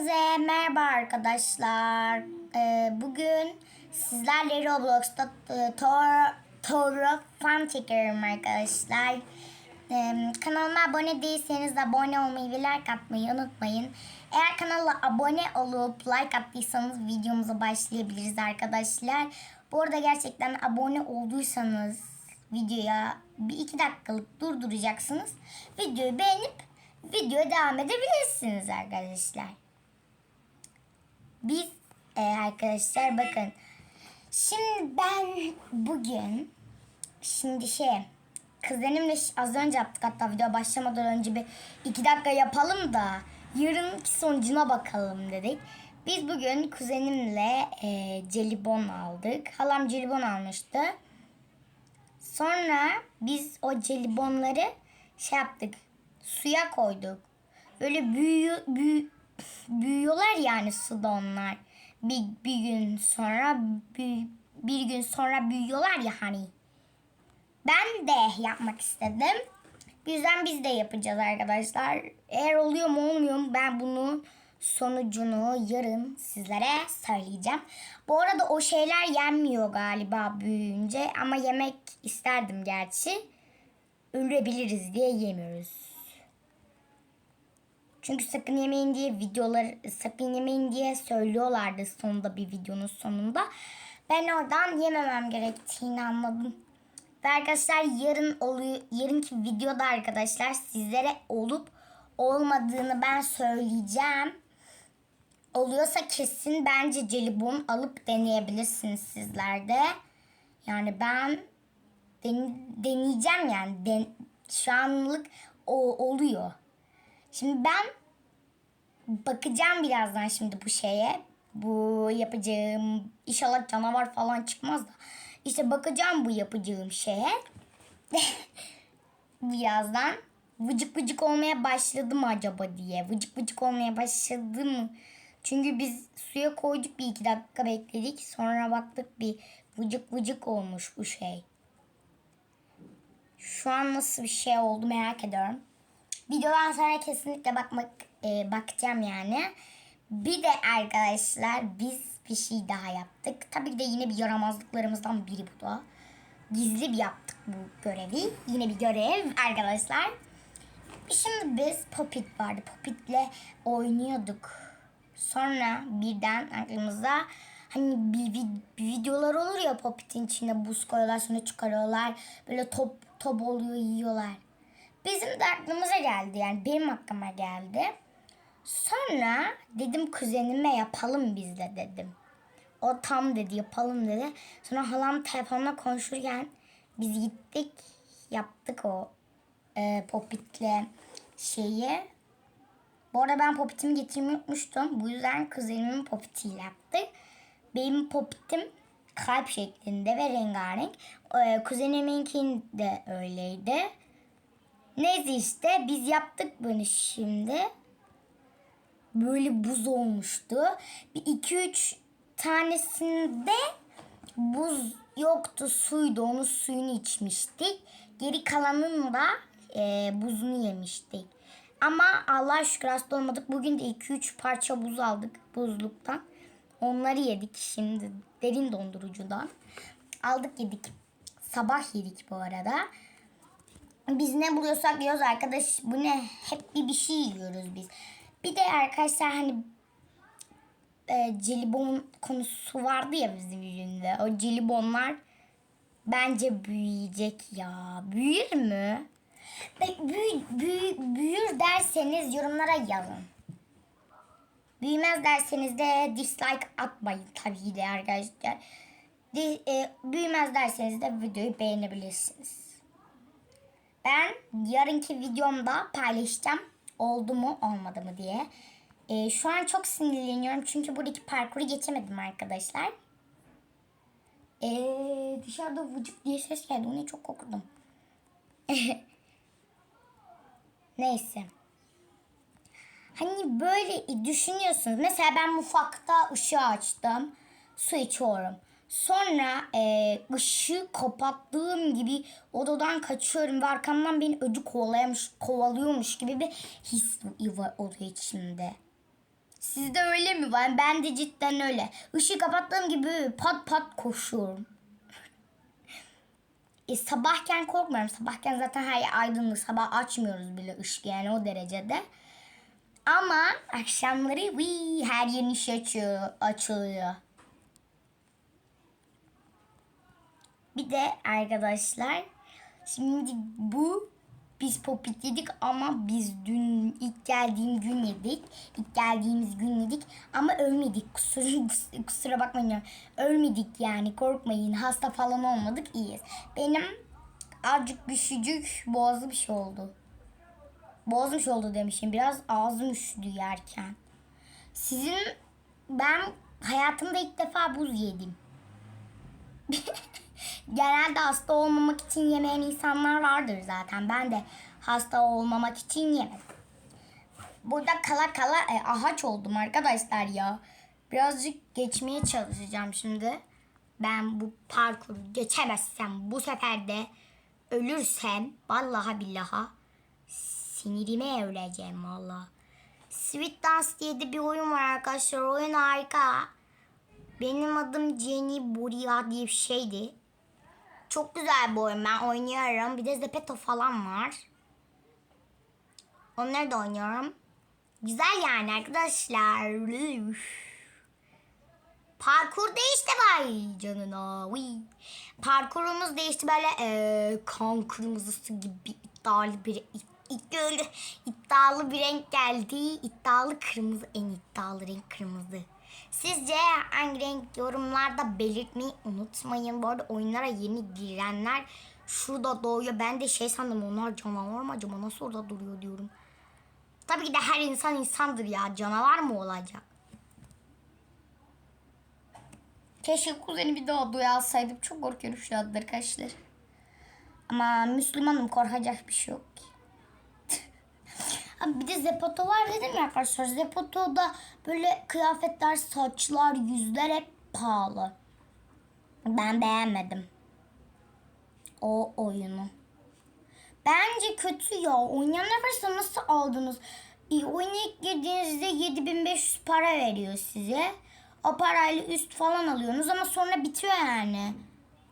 Hepinize merhaba arkadaşlar. Ee, bugün sizlerle Roblox'ta e, Tor Toro fan çekiyorum arkadaşlar. Ee, kanalıma abone değilseniz abone olmayı ve like atmayı unutmayın. Eğer kanala abone olup like attıysanız videomuza başlayabiliriz arkadaşlar. Bu arada gerçekten abone olduysanız videoya bir iki dakikalık durduracaksınız. Videoyu beğenip videoya devam edebilirsiniz arkadaşlar. Biz e, arkadaşlar bakın. Şimdi ben bugün şimdi şey ş- az önce yaptık hatta video başlamadan önce bir iki dakika yapalım da yarınki sonucuna bakalım dedik. Biz bugün kuzenimle e, jelibon aldık. Halam jelibon almıştı. Sonra biz o jelibonları şey yaptık. Suya koyduk. Böyle büyü, büyü, büyüyorlar yani suda onlar. Bir, bir gün sonra büyü- bir gün sonra büyüyorlar ya hani. Ben de yapmak istedim. Bu yüzden biz de yapacağız arkadaşlar. Eğer oluyor mu olmuyor mu ben bunun sonucunu yarın sizlere söyleyeceğim. Bu arada o şeyler yenmiyor galiba büyüyünce ama yemek isterdim gerçi. Ölebiliriz diye yemiyoruz. Çünkü sakın yemeyin diye videolar sakın yemeyin diye söylüyorlardı sonunda bir videonun sonunda. Ben oradan yememem gerektiğini anladım. Ve arkadaşlar yarın oluyor yarınki videoda arkadaşlar sizlere olup olmadığını ben söyleyeceğim. Oluyorsa kesin bence jelibon alıp deneyebilirsiniz sizler de. Yani ben den- deneyeceğim yani. Den- şu anlık o oluyor. Şimdi ben bakacağım birazdan şimdi bu şeye. Bu yapacağım inşallah canavar falan çıkmaz da. İşte bakacağım bu yapacağım şeye. birazdan vıcık vıcık olmaya başladı mı acaba diye. Vıcık vıcık olmaya başladı mı? Çünkü biz suya koyduk bir iki dakika bekledik. Sonra baktık bir vıcık vıcık olmuş bu şey. Şu an nasıl bir şey oldu merak ediyorum. Videodan sonra kesinlikle bakmak e, bakacağım yani. Bir de arkadaşlar biz bir şey daha yaptık. Tabii ki de yine bir yaramazlıklarımızdan biri bu da. Gizli bir yaptık bu görevi. Yine bir görev arkadaşlar. Şimdi biz Popit vardı. Popit'le oynuyorduk. Sonra birden aklımıza hani bir, bir, bir videolar olur ya Popit'in içine buz koyuyorlar sonra çıkarıyorlar. Böyle top top oluyor yiyorlar. Bizim de aklımıza geldi yani benim aklıma geldi. Sonra dedim kuzenime yapalım biz de dedim. O tam dedi yapalım dedi. Sonra halam telefonla konuşurken biz gittik yaptık o e, popitle şeyi. Bu arada ben popitimi getirmeyi unutmuştum. Bu yüzden kuzenimin popitiyle yaptık. Benim popitim kalp şeklinde ve rengarenk. E, kuzeniminkin de öyleydi. Neyse işte biz yaptık bunu şimdi. Böyle buz olmuştu. Bir iki üç tanesinde buz yoktu suydu. Onu suyunu içmiştik. Geri kalanın da e, buzunu yemiştik. Ama Allah şükür hasta olmadık. Bugün de 2-3 parça buz aldık buzluktan. Onları yedik şimdi derin dondurucudan. Aldık yedik. Sabah yedik bu arada. Biz ne buluyorsak yiyoruz arkadaş. Bu ne? Hep bir bir şey yiyoruz biz. Bir de arkadaşlar hani e, jelibon konusu vardı ya bizim üründe. O jelibonlar bence büyüyecek ya. Büyür mü? Be- büyü, büyü- büyür derseniz yorumlara yazın. Büyümez derseniz de dislike atmayın tabii de arkadaşlar. Di- e, büyümez derseniz de videoyu beğenebilirsiniz. Ben yarınki videomda paylaşacağım oldu mu olmadı mı diye. Ee, şu an çok sinirleniyorum çünkü buradaki parkuru geçemedim arkadaşlar. Ee, dışarıda vıcık diye ses geldi. Onu çok korktum. Neyse. Hani böyle düşünüyorsunuz. Mesela ben mutfakta ışığı açtım. Su içiyorum. Sonra e, ışığı kapattığım gibi odadan kaçıyorum ve arkamdan beni öcü kovalayamış, kovalıyormuş gibi bir his var oluyor içimde. Sizde öyle mi var? Ben de cidden öyle. Işığı kapattığım gibi pat pat koşuyorum. E, sabahken korkmuyorum. Sabahken zaten her yer aydınlık. Sabah açmıyoruz bile ışık yani o derecede. Ama akşamları vii, her yerin açıyor, açılıyor. Bir de arkadaşlar şimdi bu biz popit yedik ama biz dün ilk geldiğim gün yedik. İlk geldiğimiz gün yedik ama ölmedik. Kusura, kusura bakmayın. Ölmedik yani korkmayın. Hasta falan olmadık iyiyiz. Benim azıcık düşücük boğazı bir şey oldu. Boğazım şey oldu demişim. Biraz ağzım üşüdü yerken. Sizin ben hayatımda ilk defa buz yedim. Genelde hasta olmamak için yemeyen insanlar vardır zaten. Ben de hasta olmamak için yemedim. Burada kala kala e, ahaç oldum arkadaşlar ya. Birazcık geçmeye çalışacağım şimdi. Ben bu parkuru geçemezsem bu sefer de ölürsem vallahi billaha sinirime öleceğim valla. Sweet Dance diye de bir oyun var arkadaşlar. Oyun harika. Benim adım Jenny Buria diye bir şeydi. Çok güzel bu oyun. Ben oynuyorum. Bir de Zepeto falan var. Onları da oynuyorum. Güzel yani arkadaşlar. Parkur değişti vay canına. Parkurumuz değişti böyle e, kan kırmızısı gibi iddialı bir iddialı, iddialı bir renk geldi. İddialı kırmızı en iddialı renk kırmızı. Sizce hangi renk yorumlarda belirtmeyi unutmayın. Bu arada oyunlara yeni girenler şurada doğuyor. Ben de şey sandım onlar canavar mı acaba nasıl orada duruyor diyorum. Tabii ki de her insan insandır ya. Canavar mı olacak? Keşke kuzeni bir daha duyalsaydım. Çok korkuyorum şu anda arkadaşlar. Ama Müslümanım korkacak bir şey yok ki. Bir de Zepoto var dedim ya arkadaşlar. Zepoto'da böyle kıyafetler, saçlar, yüzler hep pahalı. Ben beğenmedim. O oyunu. Bence kötü ya. Oynayanlar varsa nasıl aldınız? E, oyuna ilk girdiğinizde 7500 para veriyor size. O parayla üst falan alıyorsunuz ama sonra bitiyor yani.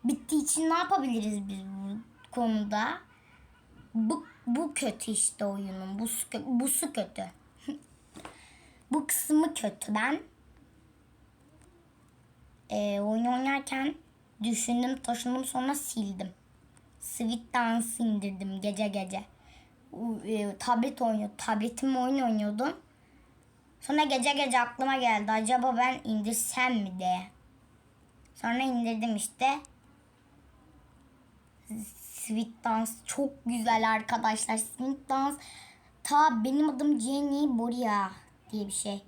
Bittiği için ne yapabiliriz biz bu konuda? Bu, bu kötü işte oyunun. Bu, su- bu su kötü. bu kısmı kötü. Ben e, oyun oynarken düşündüm, taşındım sonra sildim. Sweet Dance indirdim gece gece. E, tablet oynuyor. Tabletimle oyun oynuyordum. Sonra gece gece aklıma geldi. Acaba ben indirsem mi diye. Sonra indirdim işte. Sweet Dance çok güzel arkadaşlar. Sweet Dance ta benim adım Jenny Boria diye bir şey.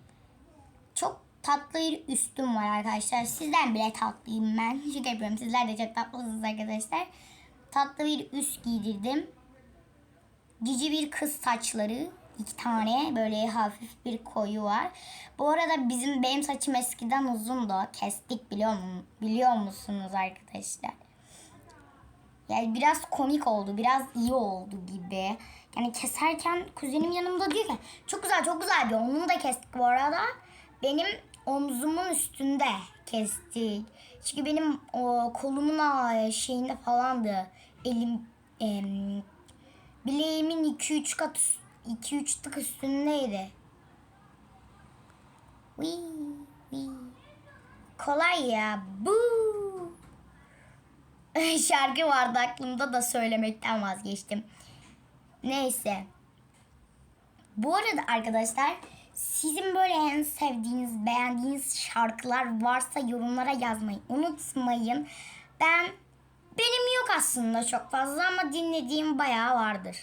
Çok tatlı bir üstüm var arkadaşlar. Sizden bile tatlıyım ben. Şaka yapıyorum. Sizler de çok tatlısınız arkadaşlar. Tatlı bir üst giydirdim. Cici bir kız saçları. iki tane böyle hafif bir koyu var. Bu arada bizim benim saçım eskiden uzundu. Kestik biliyor, mu, biliyor musunuz arkadaşlar? Yani biraz komik oldu. Biraz iyi oldu gibi. Yani keserken kuzenim yanımda diyor ki çok güzel çok güzel diyor. Onu da kestik bu arada. Benim omzumun üstünde kestik. Çünkü benim o kolumun şeyinde falandı. Elim em, bileğimin 2-3 kat 2-3 tık üstündeydi. Wee, wee. Kolay ya. Bu. Şarkı vardı aklımda da söylemekten vazgeçtim. Neyse. Bu arada arkadaşlar sizin böyle en sevdiğiniz, beğendiğiniz şarkılar varsa yorumlara yazmayı unutmayın. Ben benim yok aslında çok fazla ama dinlediğim bayağı vardır.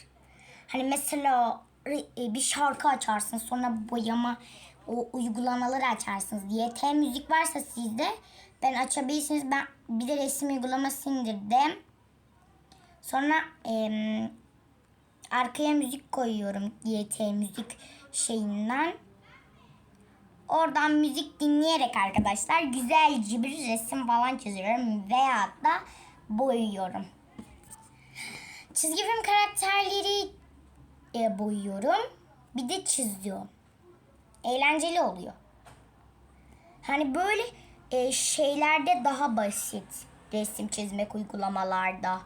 Hani mesela e, bir şarkı açarsın sonra boyama o uygulamaları açarsınız. YT müzik varsa sizde ben açabilirsiniz. Ben bir de resim uygulaması indirdim. Sonra em, arkaya müzik koyuyorum YT müzik şeyinden. Oradan müzik dinleyerek arkadaşlar güzelce bir resim falan çiziyorum veya da boyuyorum. Çizgi film karakterleri e, boyuyorum. Bir de çiziyorum. Eğlenceli oluyor. Hani böyle e, şeylerde daha basit resim çizmek uygulamalarda.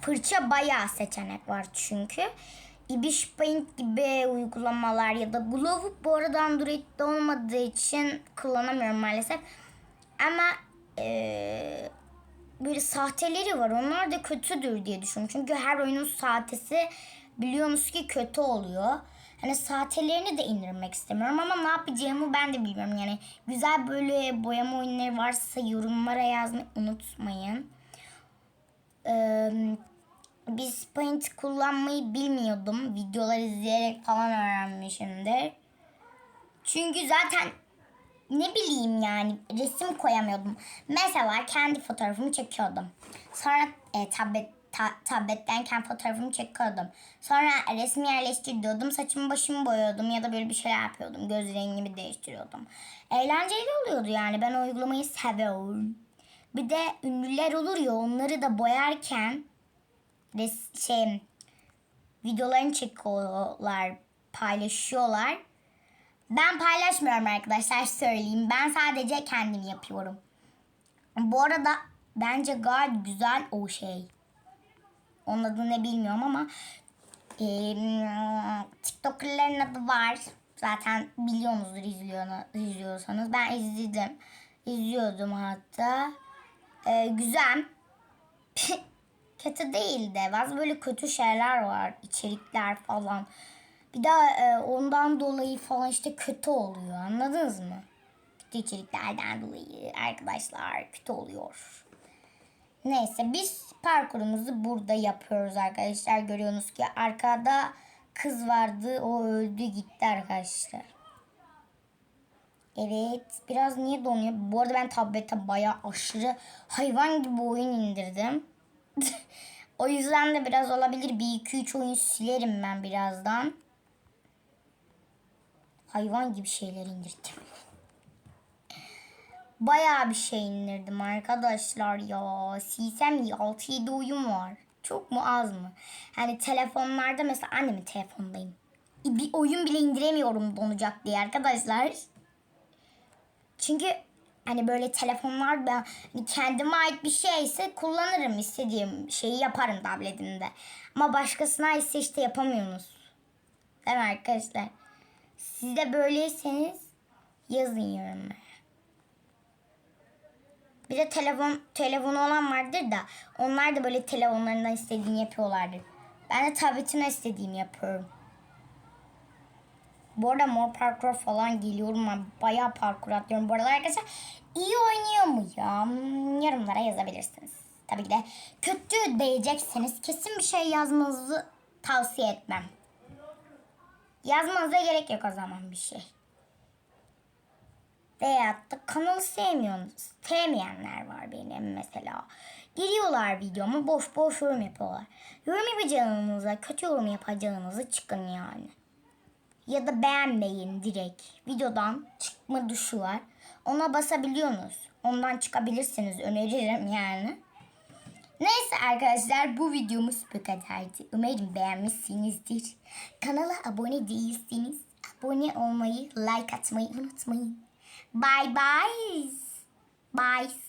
Fırça bayağı seçenek var çünkü. Ibish Paint gibi uygulamalar ya da Glowbook bu arada Android'de olmadığı için kullanamıyorum maalesef. Ama e, böyle sahteleri var. Onlar da kötüdür diye düşünüyorum. Çünkü her oyunun sahtesi biliyorsunuz ki kötü oluyor. Hani sahtelerini de indirmek istemiyorum ama ne yapacağımı ben de bilmiyorum. Yani güzel böyle boyama oyunları varsa yorumlara yazmayı unutmayın. Ee, biz Paint kullanmayı bilmiyordum. Videolar izleyerek falan öğrenmişimdir. Çünkü zaten ne bileyim yani resim koyamıyordum. Mesela kendi fotoğrafımı çekiyordum. Sonra e, tablet ta- tabletten kendi fotoğrafımı çekiyordum. Sonra resmi yerleştiriyordum. Saçımı başımı boyuyordum ya da böyle bir şeyler yapıyordum. Göz rengimi değiştiriyordum. Eğlenceli oluyordu yani. Ben o uygulamayı seviyorum. Bir de ünlüler olur ya onları da boyarken res şey videolarını çekiyorlar, paylaşıyorlar. Ben paylaşmıyorum arkadaşlar söyleyeyim. Ben sadece kendim yapıyorum. Bu arada bence gayet güzel o şey. Onun adı ne bilmiyorum ama e, TikToker'ların adı var. Zaten biliyorsunuzdur izliyor, izliyorsanız. Ben izledim. İzliyordum hatta. E, güzel. kötü değil de bazı böyle kötü şeyler var. içerikler falan. Bir de e, ondan dolayı falan işte kötü oluyor. Anladınız mı? Kötü içeriklerden dolayı arkadaşlar kötü oluyor. Neyse biz parkurumuzu burada yapıyoruz arkadaşlar. Görüyorsunuz ki arkada kız vardı. O öldü gitti arkadaşlar. Evet biraz niye donuyor? Bu arada ben tablete bayağı aşırı hayvan gibi oyun indirdim. o yüzden de biraz olabilir. Bir iki üç oyun silerim ben birazdan. Hayvan gibi şeyler indirdim. Bayağı bir şey indirdim arkadaşlar ya. Silsem 6-7 oyun var. Çok mu az mı? Hani telefonlarda mesela annemin telefondayım. Bir oyun bile indiremiyorum donacak diye arkadaşlar. Çünkü hani böyle telefonlar ben hani kendime ait bir şeyse kullanırım istediğim şeyi yaparım tabletimde. Ama başkasına aitse işte yapamıyorsunuz. Değil mi arkadaşlar? Siz de böyleyseniz yazın yorumlara. Bir de telefon telefonu olan vardır da onlar da böyle telefonlarından istediğini yapıyorlardır. Ben de tabletine istediğimi yapıyorum. Bu arada mor parkur falan geliyorum ben. Bayağı parkur atlıyorum. Bu arada arkadaşlar iyi oynuyor mu? Hmm, Yorumlara yazabilirsiniz. Tabii ki de kötü diyecekseniz kesin bir şey yazmanızı tavsiye etmem. Yazmanıza gerek yok o zaman bir şey. Veyahut da kanalı sevmiyorsunuz. Sevmeyenler var benim mesela. Giriyorlar videoma boş boş yorum yapıyorlar. Yorum yapacağınıza, kötü yorum yapacağınızı çıkın yani. Ya da beğenmeyin direkt. Videodan çıkma tuşu var. Ona basabiliyorsunuz. Ondan çıkabilirsiniz. Öneririm yani. Neyse arkadaşlar bu videomuz bu kadardı. Umarım beğenmişsinizdir. Kanala abone değilseniz abone olmayı, like atmayı unutmayın. Bye bye. Bye.